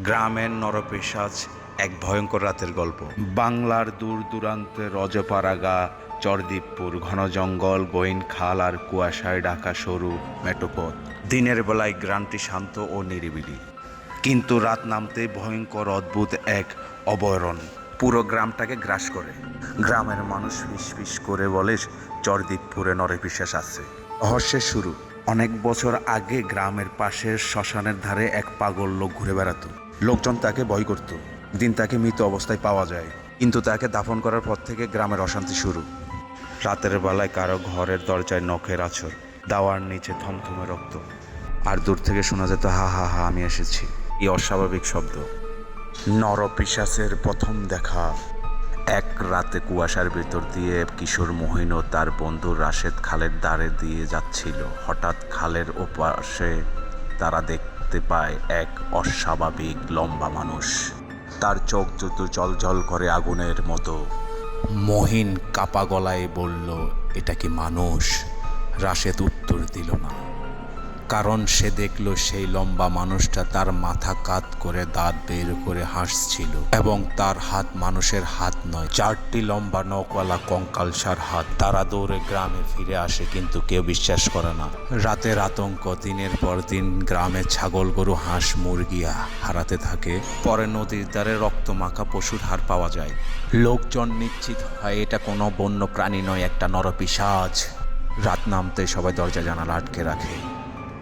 গ্রামের নরপিসাজ এক ভয়ঙ্কর রাতের গল্প। বাংলার দূর দূরান্তে রজপাড়াগা চরদীপপুর, ঘন জঙ্গল গইন খাল আর কুয়াশায় ঢাকা সরু মেটোপথ। দিনের বেলায় গ্রামটি শান্ত ও নিরিবিলি। কিন্তু রাত নামতে ভয়ঙ্কর অদ্ভুত এক অবয়রণ পুরো গ্রামটাকে গ্রাস করে। গ্রামের মানুষ ফিস করে বলে, চরদীপপুরে নরপিসাস আছে। রহস্যের শুরু। অনেক বছর আগে গ্রামের পাশের শ্মশানের ধারে এক পাগল লোক ঘুরে বেড়াতো। লোকজন তাকে ভয় করত। দিন তাকে মৃত অবস্থায় পাওয়া যায়। কিন্তু তাকে দাফন করার পর থেকে গ্রামের অশান্তি শুরু। রাতের বেলায় কারও ঘরের দরজায় নখের আছর দাওয়ার নিচে থমথমে রক্ত। আর দূর থেকে শোনা যেত, হা হা হা, আমি এসেছি। এই অস্বাভাবিক শব্দ। নরপিশাসের প্রথম দেখা এক রাতে কুয়াশার ভেতর দিয়ে কিশোর মহিন ও তার বন্ধু রাশেদ খালের দ্বারে দিয়ে যাচ্ছিল। হঠাৎ খালের ওপাশে তারা দেখতে পায় এক অস্বাভাবিক লম্বা মানুষ। তার চোখ দুটো জল করে আগুনের মতো। মহিন কাপা গলায় বলল, এটা কি মানুষ? রাশেদ উত্তর দিল না। কারণ সে দেখল সেই লম্বা মানুষটা তার মাথা কাত করে দাঁত বের করে হাসছিল এবং তার হাত মানুষের হাত নয়, চারটি লম্বা নকওয়ালা কঙ্কালসার হাত। তারা দৌড়ে গ্রামে ফিরে আসে, কিন্তু কেউ বিশ্বাস করে না। রাতের আতঙ্ক, দিনের পর দিন গ্রামে ছাগল, গরু, হাঁস মুরগিয়া হারাতে থাকে। পরে নদীর ধারে রক্ত মাখা পশুর হার পাওয়া যায়। লোকজন নিশ্চিত হয় এটা কোনো বন্য প্রাণী নয়, একটা নরপিসাজ রাত নামতে সবাই দরজা জানালা আটকে রাখে।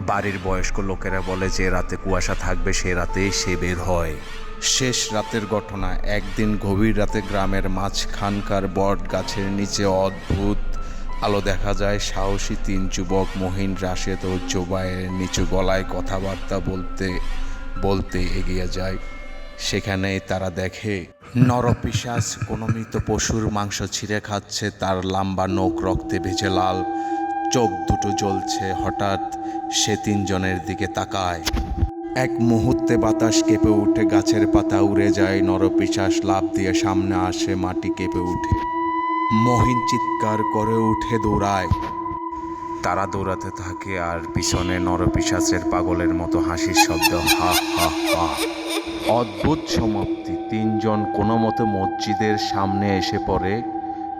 বাড়ির বয়স্ক লোকেরা বলে, যে রাতে কুয়াশা থাকবে, সে রাতেই সে বের হয়। শেষ রাতের ঘটনা, একদিন গভীর রাতে গ্রামের মাঝখানকার বট গাছের নিচে অদ্ভুত আলো দেখা যায়। সাহসী তিন যুবক, মহিন রাশেদ ও জোবায়ের নিচু গলায় কথাবার্তা বলতে বলতে এগিয়ে যায়। সেখানে তারা দেখে, নরপিশাচ, কোনো মৃত পশুর মাংস ছিঁড়ে খাচ্ছে, তার লম্বা নখ রক্তে ভেজে লাল, চোখ দুটো জ্বলছে হঠাৎ। সে তিনজনের দিকে তাকায়। এক মুহূর্তে বাতাস কেঁপে উঠে গাছের পাতা উড়ে যায়, নরপিশাস লাভ দিয়ে সামনে আসে, মাটি কেঁপে উঠে মহিন চিৎকার করে উঠে দৌড়ায়। তারা দৌড়াতে থাকে আর পিছনে নরপিশাচের পাগলের মতো হাসির শব্দ, হা হা হা। অদ্ভুত সমাপ্তি। তিনজন কোনো মতো মসজিদের সামনে এসে পড়ে।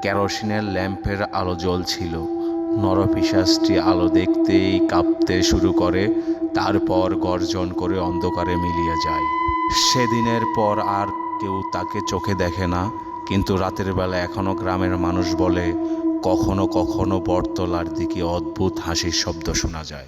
কেরোসিনের ল্যাম্পের আলো জ্বলছিল। নরপিশাচটি আলো দেখতেই কাঁপতে শুরু করে, তারপর গর্জন করে অন্ধকারে মিলিয়ে যায়। সেদিনের পর আর কেউ তাকে চোখে দেখে না, কিন্তু রাতের বেলা এখনও গ্রামের মানুষ বলে, কখনো কখনো বটতলার দিকে অদ্ভুত হাসির শব্দ শোনা যায়।